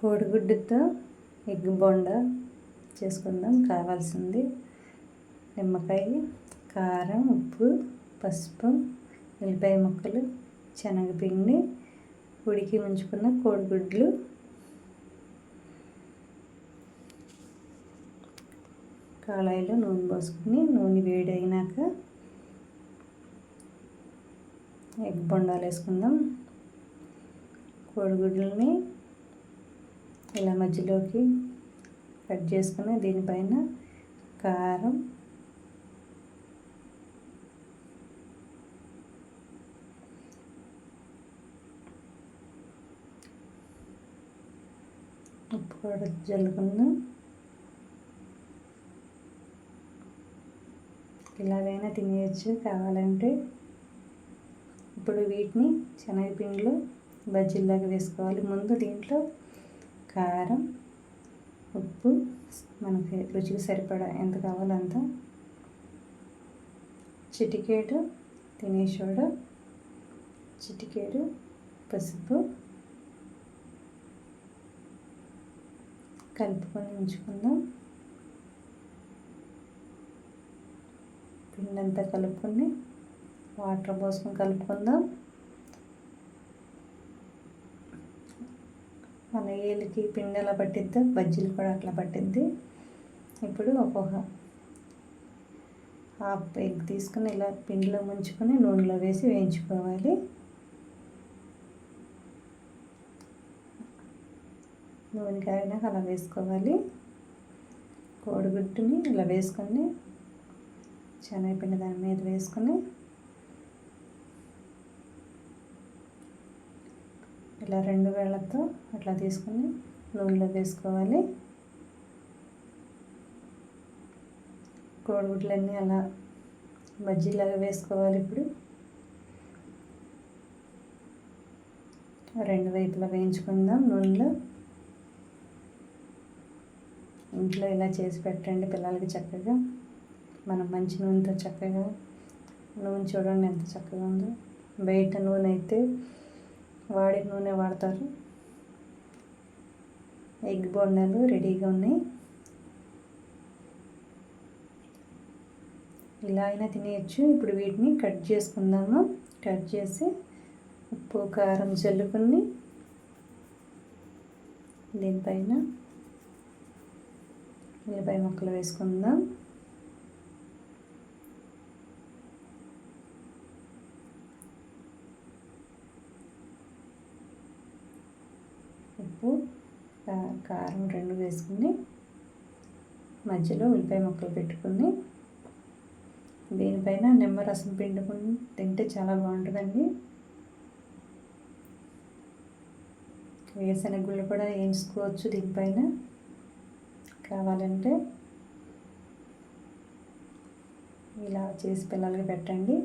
కోడిగుడ్డుతో egg బొండ చేసుకుందాం. కావాల్సింది నిమ్మకాయ కారం ఉప్పు పసుపు ఉల్లిపాయ ముక్కలు శనగపిండి ఉడికి ఉంచుకున్న కోడిగుడ్లు. కాలాయిలో నూనె పోసుకుని నూనె వేడి అయినాక ఎగ్ బొండాలు వేసుకుందాం. కోడిగుడ్లని ఇలా మధ్యలోకి కట్ చేసుకుని దీనిపైన కారం ఉప్పు కూడా జల్లుకుందాం. ఇలాగైనా తినేయచ్చు. కావాలంటే ఇప్పుడు వీటిని శనగపిండిలో బజ్జీల్లాగా వేసుకోవాలి. ముందు దీంట్లో కారం ఉప్పు మనకి రుచికి సరిపడా ఎంత కావాలో అంత. చిటికేడు తినేసోడు చిటికేడు పసుపు. కలుపుకొని ఉంచుకుందాం. పిండి అంతా కలుపుకొని వాటర్ పోసుకొని కలుపుకుందాం. మన ఏలికి పిండి ఎలా పట్టిద్దో బజ్జీలు కూడా అట్లా పట్టిద్ది. ఇప్పుడు ఒక్కొక్క హాఫ్ ఎగ్ తీసుకుని ఇలా పిండిలో ముంచుకొని నూనెలో వేసి వేయించుకోవాలి. నూనె కాగినాక అలా వేసుకోవాలి. కోడిగుడ్డుని ఇలా వేసుకొని శనగపిండి దాని మీద వేసుకొని ఇట్లా రెండు వేళ్ళతో అట్లా తీసుకొని నూనెలో వేసుకోవాలి. కోడిగుడ్లన్నీ అలా బజ్జీలాగా వేసుకోవాలి ఇప్పుడు. రెండు వైపులా వేయించుకుందాం నూనెలో. ఇంట్లో ఇలా చేసి పెట్టండి పిల్లలకి చక్కగా. మనం మంచి నూనెతో చక్కగా నూనె చూడండి ఎంత చక్కగా ఉందో. బయట నూనె అయితే వాడి నూనె వాడతారు. ఎగ్ బొండాలు రెడీగా ఉన్నాయి. ఇలా అయినా తినేయచ్చు. ఇప్పుడు వీటిని కట్ చేసుకుందాము. కట్ చేసి ఉప్పు కారం చల్లుకుని దీనిపైన ఉల్లిపాయ ముక్కలు వేసుకుందాం. ఉప్పు కారం రెండు వేసుకుని మధ్యలో ఉల్లిపాయ ముక్కలు పెట్టుకుని దీనిపైన నిమ్మరసం పిండుకుని తింటే చాలా బాగుంటుందండి. వేసిన గుళ్ళు కూడా వేయించుకోవచ్చు దీనిపైన. కావాలంటే ఇలా చేసి పిల్లలకి పెట్టండి.